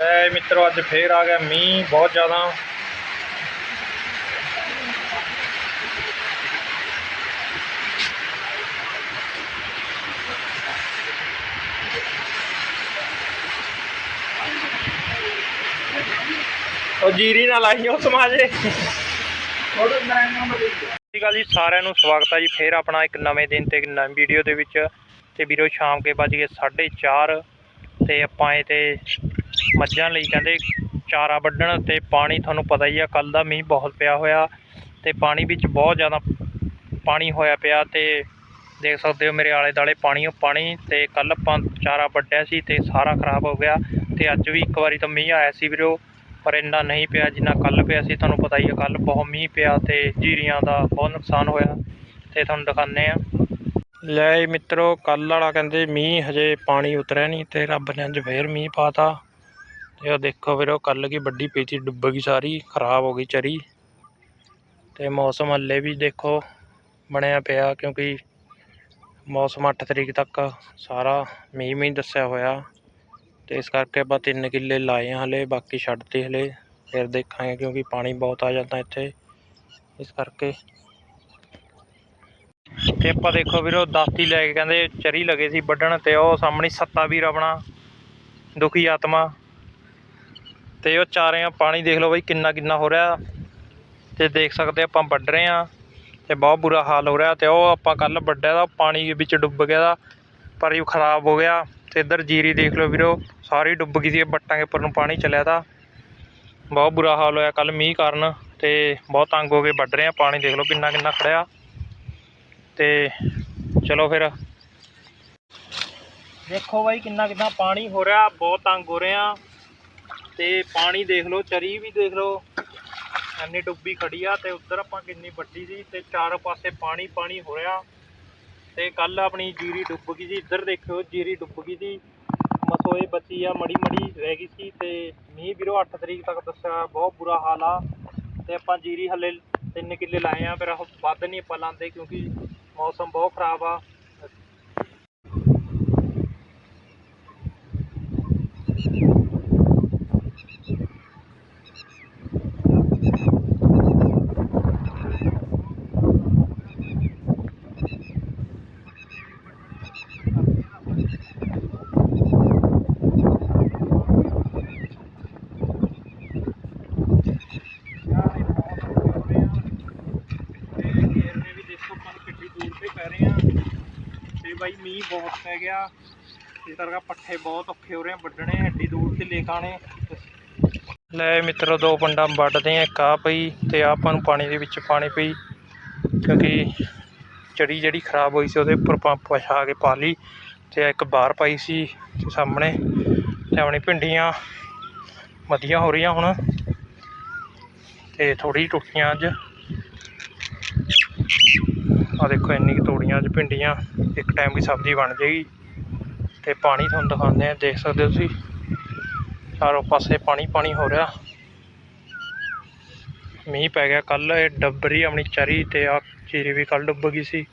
ਐ ਮਿੱਤਰੋ, ਅੱਜ ਫੇਰ ਆ ਗਿਆ ਮੀਂਹ, ਬਹੁਤ ਜ਼ਿਆਦਾ। ਉਹ ਜੀਰੀ ਨਾਲ ਲਾਈਓ ਸਮਾਜੇ। ਸਤਿ ਸ਼੍ਰੀ ਅਕਾਲ ਜੀ, ਸਾਰਿਆਂ ਨੂੰ ਸਵਾਗਤ ਹੈ ਜੀ। ਫੇਰ ਆਪਣਾ ਇੱਕ ਨਵੇਂ ਦਿਨ ਤੇ ਇੱਕ ਨਵੀਂ ਵੀਡੀਓ ਦੇ ਵਿੱਚ। ਤੇ ਵੀਰੋ, ਸ਼ਾਮ ਕੇ ਵੱਜ ਗਏ 4:30 ਤੇ ਆਪਾਂ ਇਹ ਤੇ ਮੱਝਾਂ ਲਈ ਕਹਿੰਦੇ ਚਾਰਾ ਵੱਢਣ ਤੇ ਪਾਣੀ ਤੁਹਾਨੂੰ ਪਤਾ ਹੀ ਆ ਕੱਲ ਦਾ ਮੀਂਹ ਬਹੁਤ ਪਿਆ ਹੋਇਆ ਤੇ ਪਾਣੀ ਵਿੱਚ ਬਹੁਤ ਜ਼ਿਆਦਾ ਪਾਣੀ ਹੋਇਆ ਪਿਆ ਤੇ ਦੇਖ ਸਕਦੇ ਹੋ ਮੇਰੇ ਆਲੇ ਦਾਲੇ ਪਾਣੀ ਓ ਪਾਣੀ ਤੇ ਕੱਲ ਆਪਾਂ ਚਾਰਾ ਵੱਢਿਆ ਸੀ ਤੇ ਸਾਰਾ ਖਰਾਬ ਹੋ ਗਿਆ ਤੇ ਅੱਜ ਵੀ ਇੱਕ ਵਾਰੀ ਤਾਂ ਮੀਂਹ ਆਇਆ ਸੀ ਵੀਰੋ, ਪਰ ਇੰਨਾ ਨਹੀਂ ਪਿਆ ਜਿੰਨਾ ਕੱਲ ਪਿਆ ਸੀ, ਤੁਹਾਨੂੰ ਪਤਾ ਹੀ ਆ ਕੱਲ ਬਹੁਤ ਮੀਂਹ ਪਿਆ ਤੇ ਜੀਰੀਆਂ ਦਾ ਬਹੁਤ ਨੁਕਸਾਨ ਹੋਇਆ ਤੇ ਤੁਹਾਨੂੰ ਦਿਖਾਉਂਦੇ ਆ ਲੈ ਮਿੱਤਰੋ ਕੱਲ ਵਾਲਾ ਕਹਿੰਦੇ ਮੀਂਹ ਹਜੇ ਪਾਣੀ ਉਤਰਿਆ ਨਹੀਂ ਤੇ ਰੱਬ ਨੇ ਅੱਜ ਫੇਰ ਮੀਂਹ ਪਾਤਾ ਤੇ ਉਹ ਦੇਖੋ ਵੀਰੋ ਕੱਲ ਕੀ ਵੱਡੀ ਪਈ ਸੀ ਡੁੱਬ ਗਈ ਸਾਰੀ, ਖਰਾਬ ਹੋ ਗਈ ਚਰੀ। ਤੇ ਮੌਸਮ ਹੱਲੇ ਵੀ ਦੇਖੋ ਬਣਿਆ ਪਿਆ, ਕਿਉਂਕਿ ਮੌਸਮ 8 ਤਰੀਕ ਤੱਕ ਸਾਰਾ ਮੀਂਹ ਮੀਂਹ ਦੱਸਿਆ ਹੋਇਆ। ਤੇ ਇਸ ਕਰਕੇ ਆਪਾਂ ਤਿੰਨ ਕਿੱਲੇ ਲਾਏ ਆ ਹਲੇ, ਬਾਕੀ ਛੱਡਤੇ ਹਲੇ, ਫਿਰ ਦੇਖਾਂਗੇ ਕਿਉਂਕਿ ਪਾਣੀ ਬਹੁਤ ਆ ਜਾਂਦਾ ਇੱਥੇ। ਇਸ ਕਰਕੇ ਤੇ ਆਪਾਂ ਦੇਖੋ ਵੀਰੋ, ਦਾਤੀ ਲੈ ਕੇ ਕਹਿੰਦੇ ਚਰੀ ਲਗੇ ਸੀ ਵੱਢਣ ਤੇ ਉਹ ਸਾਹਮਣੇ ਸੱਤਾ ਵੀਰ ਆਪਣਾ ਦੁਖੀ ਆਤਮਾ ਤੇ ਉਹ ਚਾਰਿਆਂ ਪਾਣੀ ਦੇਖ ਲਓ ਬਈ ਕਿੰਨਾ ਕਿੰਨਾ ਹੋ ਰਿਹਾ। ਤੇ ਦੇਖ ਸਕਦੇ ਆਪਾਂ ਵੱਢ ਰਹੇ ਆ ਤੇ ਬਹੁਤ ਬੁਰਾ ਹਾਲ ਹੋ ਰਿਹਾ ਤੇ ਉਹ ਆਪਾਂ ਕੱਲ ਵੱਢਿਆ ਦਾ ਪਾਣੀ ਵਿੱਚ ਡੁੱਬ ਗਿਆ ਦਾ ਪਰ ਇਹ ਖਰਾਬ ਹੋ ਗਿਆ। ਤੇ ਇੱਧਰ ਜੀਰੀ ਦੇਖ ਲਓ ਵੀਰੋ, ਸਾਰੀ ਡੁੱਬ ਗਈ ਸੀ ਬੱਟਾਂ ਦੇ ਉੱਪਰ ਨੂੰ ਪਾਣੀ ਚੱਲਿਆ ਤਾ। ਬਹੁਤ ਬੁਰਾ ਹਾਲ ਹੋਇਆ ਕੱਲ ਮੀਂਹ ਕਾਰਨ ਤੇ ਬਹੁਤ ਤੰਗ ਹੋ ਕੇ ਵੱਢ ਰਹੇ ਆ ਪਾਣੀ ਦੇਖ ਲਓ ਕਿੰਨਾ ਕਿੰਨਾ ਖੜਿਆ। ਤੇ ਚਲੋ ਫਿਰ। ਦੇਖੋ ਬਾਈ ਕਿੰਨਾ ਕਿੰਨਾ ਪਾਣੀ ਹੋ ਰਿਹਾ, ਬਹੁਤ ਤੰਗ ਹੋ ਰਹੇ ਆ ਤੇ ਪਾਣੀ ਦੇਖ ਲਓ, ਚਰੀ ਵੀ ਦੇਖ ਲਓ। ਇੰਨੀ ਡੁੱਬੀ ਖੜੀ ਆ ਤੇ ਉੱਧਰ ਆਪਾਂ ਕਿੰਨੀ ਵੱਡੀ ਸੀ ਤੇ ਚਾਰ ਪਾਸੇ ਪਾਣੀ ਪਾਣੀ ਹੋ ਰਿਹਾ। ਤੇ ਕੱਲ ਆਪਣੀ ਜੀਰੀ ਡੁੱਬ ਗਈ ਸੀ ਇੱਧਰ ਦੇਖਿਓ ਜੀਰੀ ਡੁੱਬ ਗਈ ਸੀ ਮਸੋਏ ਬਚੀ ਆ ਮੜੀ ਮੜੀ ਰਹਿ ਗਈ ਸੀ ਤੇ ਮੀਂਹ ਵੀਰੋ 8 ਤਰੀਕ ਤੱਕ ਦੱਸਿਆ, ਬਹੁਤ ਬੁਰਾ ਹਾਲ ਆ। ਤੇ ਆਪਾਂ ਜੀਰੀ ਹੱਲੇ 3 ਕਿੱਲੇ ਲਾਏ ਆ ਫਿਰ ਵੱਧ ਨਹੀਂ ਆਪਾਂ ਲਾਉਂਦੇ ਕਿਉਂਕਿ ਮੌਸਮ ਬਹੁਤ ਖਰਾਬ ਆ ਤੇ ਇਹਨੇ ਵੀ ਦੇਖੋ ਆਪਾਂ ਨੂੰ ਕਿੱਡੀ ਦੂਰ ਤੇ ਪੈ ਰਹੇ ਆ ਤੇ ਬਾਈ, ਮੀਂਹ ਬਹੁਤ ਪੈ ਗਿਆ। ਇਸ ਕਰਕੇ ਪੱਠੇ ਬਹੁਤ ਔਖੇ ਹੋ ਰਹੇ ਵੱਢਣੇ ਐਡੀ ਦੂਰ ਤੇ ਲੈ ਕੇ ਆਣੇ ਲੈ ਮਿੱਤਰੋ, ਦੋ ਪੰਡਾਂ ਵੱਢਦੇ ਆ, ਇੱਕ ਆ ਪਈ ਤੇ ਆਹ ਆਪਾਂ ਨੂੰ ਪਾਣੀ ਦੇ ਵਿੱਚ ਪਾਣੀ ਪਈ ਕਿਉਂਕਿ ਚੜੀ ਜਿਹੜੀ ਖਰਾਬ ਹੋਈ ਸੀ, ਉਹਦੇ ਉੱਪਰ ਪੰਪ ਵਿਛਾ ਕੇ ਪਾ ਲਈ ਤੇ ਇੱਕ ਬਾਹਰ ਪਾਈ ਸੀ ਤੇ ਸਾਹਮਣੇ। ਤੇ ਆਪਣੀ ਭਿੰਡੀਆਂ ਵਧੀਆ ਹੋ ਰਹੀਆਂ ਹੁਣ ਤੇ ਥੋੜੀ ਟੁੱਟੀਆਂ ਅੱਜ। ਆ ਦੇਖੋ ਇੰਨੀ ਕੁ ਤੋੜੀਆਂ ਅੱਜ ਭਿੰਡੀਆਂ, ਇੱਕ ਟਾਈਮ ਦੀ ਸਬਜ਼ੀ ਬਣ ਜਾਏਗੀ। ਤੇ ਪਾਣੀ ਤੁਹਾਨੂੰ ਦਿਖਾਉਂਦੇ ਆ ਦੇਖ ਸਕਦੇ ਹੋ ਤੁਸੀਂ। ਚਾਰੋਂ ਪਾਸੇ ਪਾਣੀ ਪਾਣੀ ਹੋ ਰਿਹਾ। ਮੀਂਹ ਪੈ ਗਿਆ ਕੱਲ ਇਹ ਡੱਬਰੀ ਆਪਣੀ ਚਰੀ ਤੇ ਆ ਚੀਰੀ ਵੀ ਕੱਲ ਡੁੱਬ ਗਈ ਸੀ।